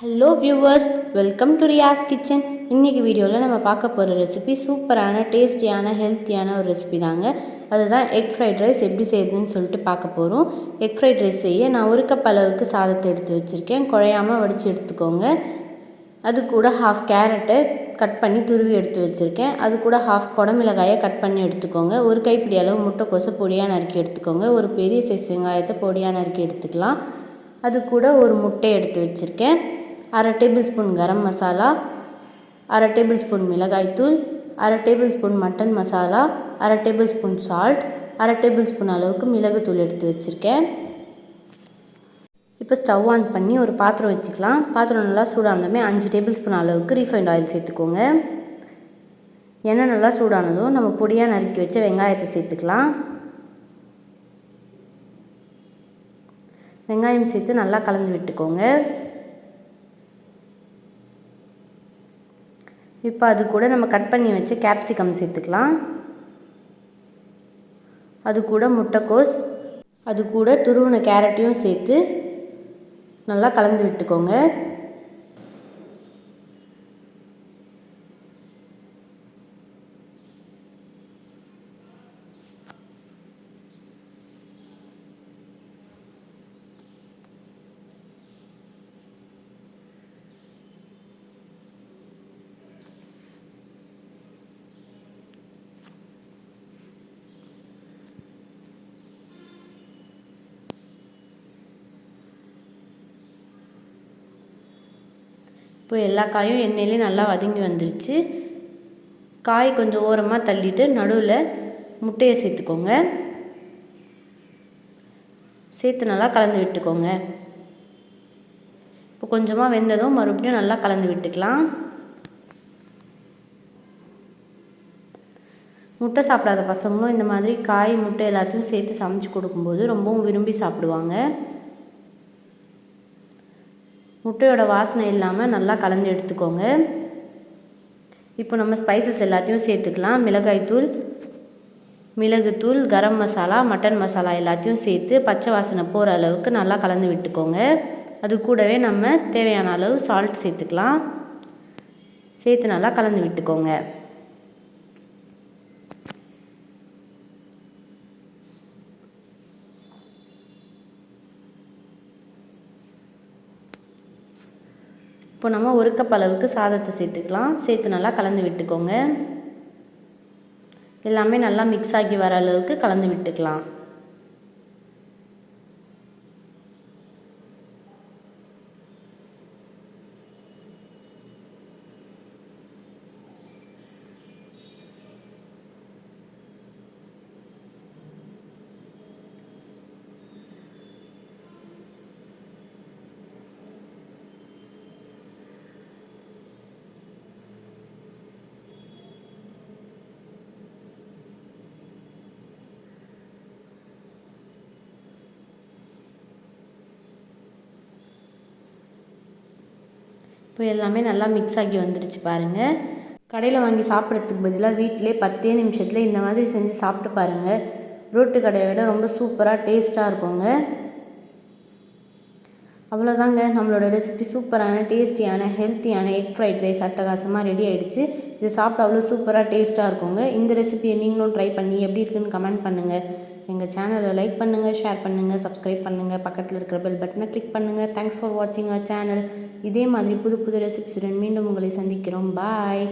Hello viewers welcome to Riyas kitchen இன்றைக்கி வீடியோவில் நம்ம பார்க்க போகிற ரெசிபி சூப்பரான டேஸ்டியான ஹெல்த்தியான ஒரு ரெசிபி தாங்க. அதுதான் எக் ஃப்ரைட் ரைஸ் எப்படி செய்யுதுன்னு சொல்லிட்டு பார்க்க போகிறோம் எக் ஃப்ரைட் ரைஸ் செய்ய நான் ஒரு கப் அளவுக்கு சாதத்தை எடுத்து வச்சுருக்கேன். குழையாமல் வடித்து எடுத்துக்கோங்க. அது கூட ஹாஃப் கேரட்டை கட் பண்ணி துருவி எடுத்து வச்சுருக்கேன். அது கூட ஹாஃப் குடமிளகாயை கட் பண்ணி எடுத்துக்கோங்க. ஒரு கைப்பிடி அளவு முட்டைக்கோசை பொடியாக நறுக்கி எடுத்துக்கோங்க. ஒரு பெரிய சைஸ் வெங்காயத்தை பொடியாக நறுக்கி எடுத்துக்கலாம். அது கூட ஒரு முட்டை எடுத்து வச்சுருக்கேன். அரை டேபிள் ஸ்பூன் கரம் மசாலா அரை டேபிள் ஸ்பூன் மிளகாய்த்தூள் அரை டேபிள் ஸ்பூன் மட்டன் மசாலா அரை டேபிள் ஸ்பூன் சால்ட் அரை டேபிள் ஸ்பூன் அளவுக்கு மிளகுத்தூள் எடுத்து வச்சுருக்கேன். இப்போ ஸ்டவ் ஆன் பண்ணி ஒரு பாத்திரம் வச்சுக்கலாம். பாத்திரம் நல்லா சூடானதுமே அஞ்சு டேபிள் ஸ்பூன் அளவுக்கு ரீஃபைண்ட் ஆயில் சேர்த்துக்கோங்க. எண்ணெய் நல்லா சூடானதும் நம்ம பொடியாக நறுக்கி வச்ச வெங்காயத்தை சேர்த்துக்கலாம். வெங்காயம் சேர்த்து நல்லா கலந்து விட்டுக்கோங்க. இப்போ அது கூட நம்ம கட் பண்ணி வச்சு கேப்சிகம் சேர்த்துக்கலாம். அது கூட முட்டைக்கோஸ் அது கூட துருவின கேரட்டையும் சேர்த்து நல்லா கலந்து விட்டுக்கோங்க. இப்போ எல்லா காயும் எண்ணெயிலே நல்லா வதங்கி வந்துருச்சு. காய் கொஞ்சம் ஓரமாக தள்ளிட்டு நடுவில் முட்டையை சேர்த்துக்கோங்க. சேர்த்து நல்லா கலந்து விட்டுக்கோங்க. இப்போ கொஞ்சமாக வெந்ததும் மறுபடியும் நல்லா கலந்து விட்டுக்கலாம். முட்டை சாப்பிடாத பசங்களும் இந்த மாதிரி காய் முட்டை எல்லாத்தையும் சேர்த்து சமைச்சு கொடுக்கும்போது ரொம்பவும் விரும்பி சாப்பிடுவாங்க. முட்டையோட வாசனை இல்லாமல் நல்லா கலந்து எடுத்துக்கோங்க. இப்போ நம்ம ஸ்பைசஸ் எல்லாத்தையும் சேர்த்துக்கலாம். மிளகாய்த்தூள் மிளகுத்தூள் கரம் மசாலா மட்டன் மசாலா எல்லாத்தையும் சேர்த்து பச்சை வாசனை போகிற அளவுக்கு நல்லா கலந்து விட்டுக்கோங்க. அது கூடவே நம்ம தேவையான அளவு சால்ட் சேர்த்துக்கலாம். சேர்த்து நல்லா கலந்து விட்டுக்கோங்க. இப்போ நம்ம ஒரு கப் அளவுக்கு சாதத்தை சேர்த்துக்கலாம். சேர்த்து நல்லா கலந்து விட்டுக்கோங்க. எல்லாமே நல்லா மிக்ஸ் ஆகி வர அளவுக்கு கலந்து விட்டுக்கலாம். இப்போ எல்லாமே நல்லா மிக்ஸ் ஆகி வந்துடுச்சு பாருங்கள் கடையில் வாங்கி சாப்பிட்றதுக்கு பதிலாக வீட்டிலே பத்தே நிமிஷத்தில் இந்த மாதிரி செஞ்சு சாப்பிட்டு பாருங்கள் ரோட்டு கடையை விட ரொம்ப சூப்பராக டேஸ்ட்டாக இருக்குங்க. அவ்வளோதாங்க நம்மளோட ரெசிபி சூப்பரான டேஸ்டியான ஹெல்த்தியான எக் ஃப்ரைட் ரைஸ் அட்டகாசமாக ரெடி ஆகிடுச்சு இது சாப்பிட்டு அவ்வளோ சூப்பராக டேஸ்ட்டாக இருக்குங்க. இந்த ரெசிபியை நீங்களும் ட்ரை பண்ணி எப்படி இருக்குன்னு கமெண்ட் பண்ணுங்கள் எங்கள் சேனலை லைக் பண்ணுங்கள் ஷேர் பண்ணுங்கள் சப்ஸ்கிரைப் பண்ணுங்கள் பக்கத்தில் இருக்கிற பெல் பட்டனை கிளிக் பண்ணுங்கள் தேங்க்ஸ் ஃபார் வாட்சிங் அவர் சேனல் இதே மாதிரி புது புது ரெசிபிஸுடன் மீண்டும் உங்களை சந்திக்கிறோம். பாய்